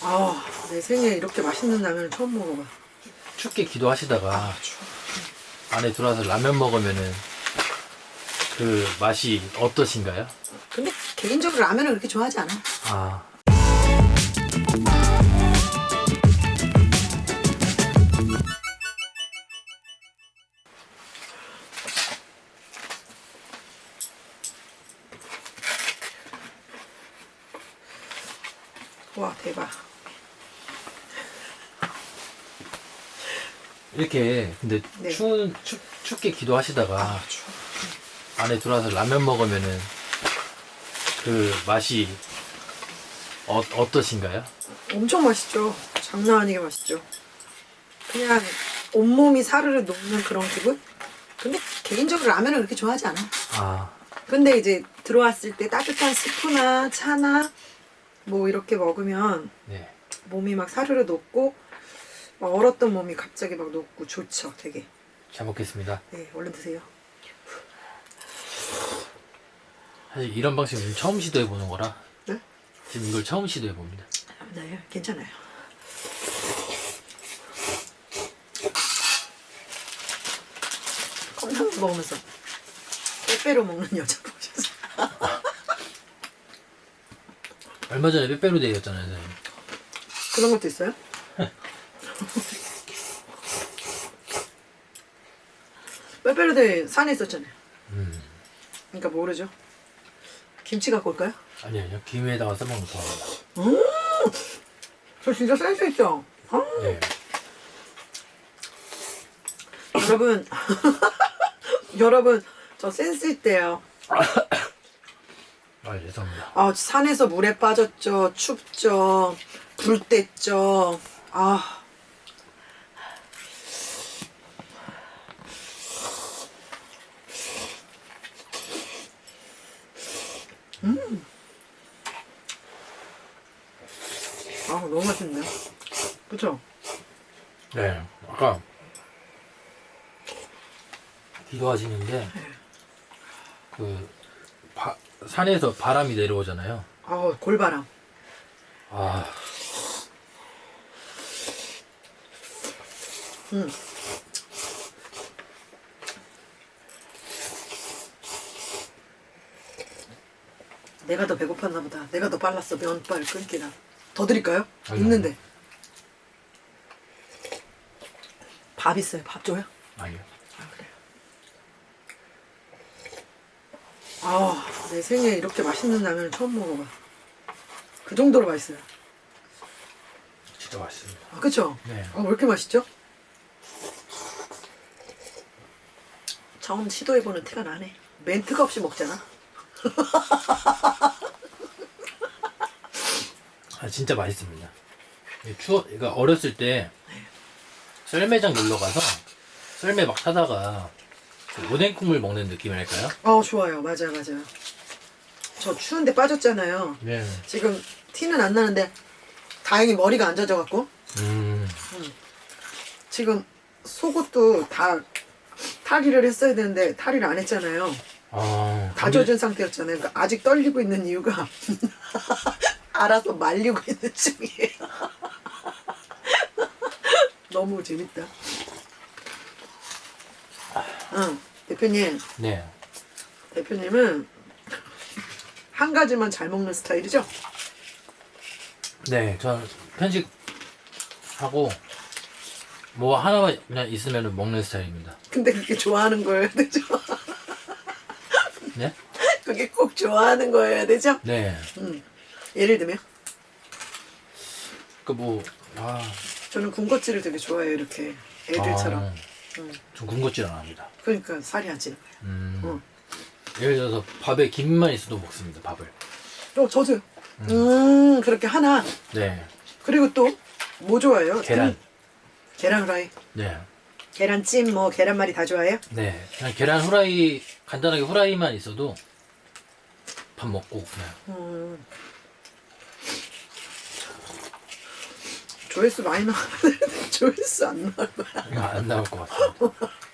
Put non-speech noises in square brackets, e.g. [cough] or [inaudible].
아, 내 생에 이렇게 맛있는 라면을 처음 먹어봐. 춥게 기도하시다가 안에 들어와서 라면 먹으면은 그 맛이 어떠신가요? 근데 개인적으로 라면을 그렇게 좋아하지 않아. 아 와, 대박. 이렇게 근데 네. 추운 춥, 춥게 기도하시다가 아, 추워. 안에 들어와서 라면 먹으면은 그 맛이 어, 어떠신가요? 엄청 맛있죠. 장난 아니게 맛있죠. 그냥 온몸이 사르르 녹는 그런 기분? 근데 개인적으로 라면을 그렇게 좋아하지 않아. 아 근데 이제 들어왔을 때 따뜻한 스프나 차나 뭐 이렇게 먹으면 네. 몸이 막 사르르 녹고 막 얼었던 몸이 갑자기 막 녹고 좋죠 되게 잘 먹겠습니다. 네 얼른 드세요 사실 이런 방식은 처음 시도해 보는 거라 네? 지금 이걸 처음 시도해 봅니다. 네 괜찮아요 컵라면 먹으면서 빼빼로 먹는 여자 보셨어요? [laughs] 얼마 전에 빼빼로 데이였잖아요, 선생님. 그런 것도 있어요? [laughs] 빼빼로들 산에 있었잖아요 음. 그러니까 모르죠 김치 갖고 올까요? 아니 아니요 김에다가 써먹는 거 좋아합니다. 저 진짜 센스 있죠? 아, 네. 여러분 [laughs] 여러분 저 센스 있대요 [laughs] 아 죄송합니다. 아 산에서 물에 빠졌죠 춥죠 불 뗐죠 아 음. 아 너무 맛있네요 그쵸? 네. 아까 기도하시는데 그 바, 산에서 바람이 내려오잖아요. 아 골바람 아 음. 내가 더 배고팠나 보다. 내가 더 빨랐어. 면발 끊기다. 더 드릴까요? 아니요. 있는데. 밥 있어요. 밥 줘요? 아니요. 아 그래요. 아, 내 생에 이렇게 맛있는 라면을 처음 먹어봐. 그 정도로 맛있어요. 진짜 맛있습니다. 아, 그쵸? 네. 아, 왜 이렇게 맛있죠? 처음 시도해보는 티가 나네. 멘트가 없이 먹잖아. 아 진짜 맛있습니다. 이게 추워, 그러니까 어렸을 때 썰매장 놀러 가서 썰매 막 타다가 그 오뎅 콩물 먹는 느낌이랄까요? 어, 좋아요. 맞아요, 맞아요. 저 추운데 빠졌잖아요. 네. 지금 티는 안 나는데 다행히 머리가 안 젖어갖고 음. 지금 속옷도 다 탈의를 했어야 되는데 탈의를 안 했잖아요. 아. 다 젖은 상태였잖아요. 그러니까 아직 떨리고 있는 이유가 [laughs] 알아서 말리고 있는 중이에요. [laughs] 너무 재밌다. 응, 대표님. 네. 대표님은 한 가지만 잘 먹는 스타일이죠? 네. 전 편식 하고 뭐 하나만 그냥 있으면 먹는 스타일입니다. 근데 그게 좋아하는 거여야 되죠? 네? [laughs] 그게 꼭 좋아하는 거여야 되죠? 네. 음. 예를 들면 그 뭐 아. 저는 군것질을 되게 좋아해요 이렇게 애들처럼 아, 음. 전 군것질 안 합니다. 그러니까 살이 안 찌는 거예요 음. 어. 예를 들어서 밥에 김만 있어도 먹습니다. 밥을. 어 저도요 음 그렇게 하나 네. 그리고 또 뭐 좋아해요? 계란. 음, 계란 후라이 네. 계란찜 뭐 계란말이 다 좋아해요? 네. 그냥 계란 후라이 간단하게 후라이만 있어도 밥 먹고 그냥 음. 조회수 많이 나왔는데 조회수 안 나올 거야 이거 안 나올 것 같습니다. [laughs]